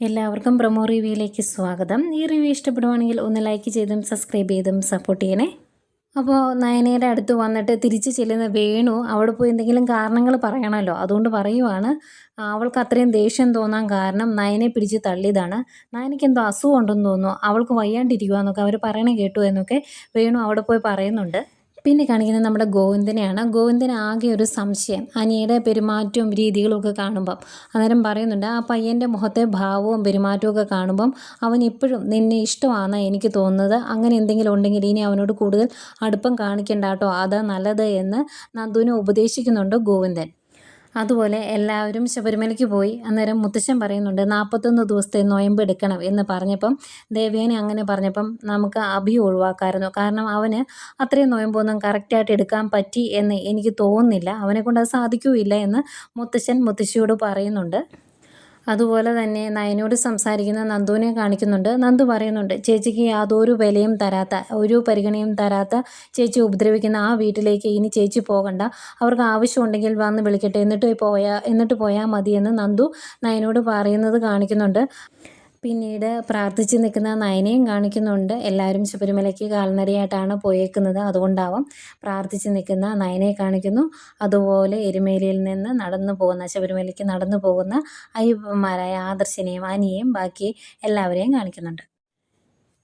എല്ലാവർക്കും പ്രൊമോ റിവ്യൂയിലേക്ക് സ്വാഗതം. ഈ റിവ്യൂ ഇഷ്ടപ്പെടുവാണെങ്കിൽ ഒന്ന് ലൈക്ക് ചെയ്തും സബ്സ്ക്രൈബ് ചെയ്തും സപ്പോർട്ട് ചെയ്യണേ. അപ്പോൾ നയനയുടെ അടുത്ത് വന്നിട്ട് തിരിച്ച് ചെല്ലുന്ന വേണു അവിടെ പോയി എന്തെങ്കിലും കാരണങ്ങൾ പറയണമല്ലോ അതുകൊണ്ട് പറയുവാണ് അവൾക്ക് അത്രയും ദേഷ്യം തോന്നാൻ കാരണം നയനെ പിടിച്ച് തള്ളിയതാണ്. നയനയ്ക്ക് എന്തോ അസുഖം ഉണ്ടെന്ന് തോന്നുന്നു. അവൾക്ക് വയ്യാണ്ടിരിക്കുക എന്നൊക്കെ അവർ പറയണ കേട്ടു എന്നൊക്കെ വേണു അവിടെ പോയി പറയുന്നുണ്ട്. പിന്നെ കാണിക്കുന്നത് നമ്മുടെ ഗോവിന്ദനെയാണ്. ഗോവിന്ദന് ആകെ ഒരു സംശയം. അനിയുടെ പെരുമാറ്റവും രീതികളും ഒക്കെ കാണുമ്പം. അന്നേരം പറയുന്നുണ്ട് ആ പയ്യന്റെ മുഖത്തെ ഭാവവും പെരുമാറ്റവും ഒക്കെ കാണുമ്പം അവൻ ഇപ്പോഴും നിന്നെ ഇഷ്ടമാണ് എനിക്ക് തോന്നുന്നത്. അങ്ങനെ എന്തെങ്കിലും ഉണ്ടെങ്കിൽ ഇനി അവനോട് കൂടുതൽ അടുപ്പം കാണിക്കണ്ട കേട്ടോ. അതാ നല്ലത് എന്ന് നന്ദുവിനെ ഉപദേശിക്കുന്നുണ്ട് ഗോവിന്ദൻ. അതുപോലെ എല്ലാവരും ശബരിമലയ്ക്ക് പോയി. അന്നേരം മുത്തശ്ശൻ പറയുന്നുണ്ട് നാൽപ്പത്തൊന്ന് ദിവസത്തെ നോയമ്പ് എടുക്കണം എന്ന് പറഞ്ഞപ്പം ദേവേനെ അങ്ങനെ പറഞ്ഞപ്പം നമുക്ക് അഭി ഒഴിവാക്കാമായിരുന്നു കാരണം അവന് അത്രയും നോയമ്പൊന്നും കറക്റ്റായിട്ട് എടുക്കാൻ പറ്റി എന്ന് എനിക്ക് തോന്നുന്നില്ല. അവനെക്കൊണ്ട് അത് സാധിക്കുകയില്ല എന്ന് മുത്തശ്ശൻ മുത്തശ്ശിയോട് പറയുന്നുണ്ട്. അതുപോലെ തന്നെ നയനോട് സംസാരിക്കുന്ന നന്ദുവിനെ കാണിക്കുന്നുണ്ട്. നന്ദു പറയുന്നുണ്ട് ചേച്ചിക്ക് യാതൊരു വിലയും തരാത്ത ഒരു പരിഗണയും തരാത്ത ചേച്ചി ഉപദ്രവിക്കുന്ന ആ വീട്ടിലേക്ക് ഇനി ചേച്ചി പോകണ്ട. അവർക്ക് ആവശ്യമുണ്ടെങ്കിൽ വന്ന് വിളിക്കട്ടെ. എന്നിട്ട് പോയാൽ എന്നിട്ട് പോയാൽ മതിയെന്ന് നന്ദു നയനോട് പറയുന്നത് കാണിക്കുന്നുണ്ട്. പിന്നീട് പ്രാർത്ഥിച്ച് നിൽക്കുന്ന നയനയും കാണിക്കുന്നുണ്ട്. എല്ലാവരും ശബരിമലയ്ക്ക് കാൽനടയായിട്ടാണ് പോയേക്കുന്നത്. അതുകൊണ്ടാവാം പ്രാർത്ഥിച്ച് നിൽക്കുന്ന നയനയെ കാണിക്കുന്നു. അതുപോലെ എരുമേലിയിൽ നിന്ന് നടന്നു പോകുന്ന ശബരിമലയ്ക്ക് നടന്നു പോകുന്ന അയ്യപ്പന്മാരായ ആദർശനെയും അനിയെയും ബാക്കി എല്ലാവരെയും കാണിക്കുന്നുണ്ട്.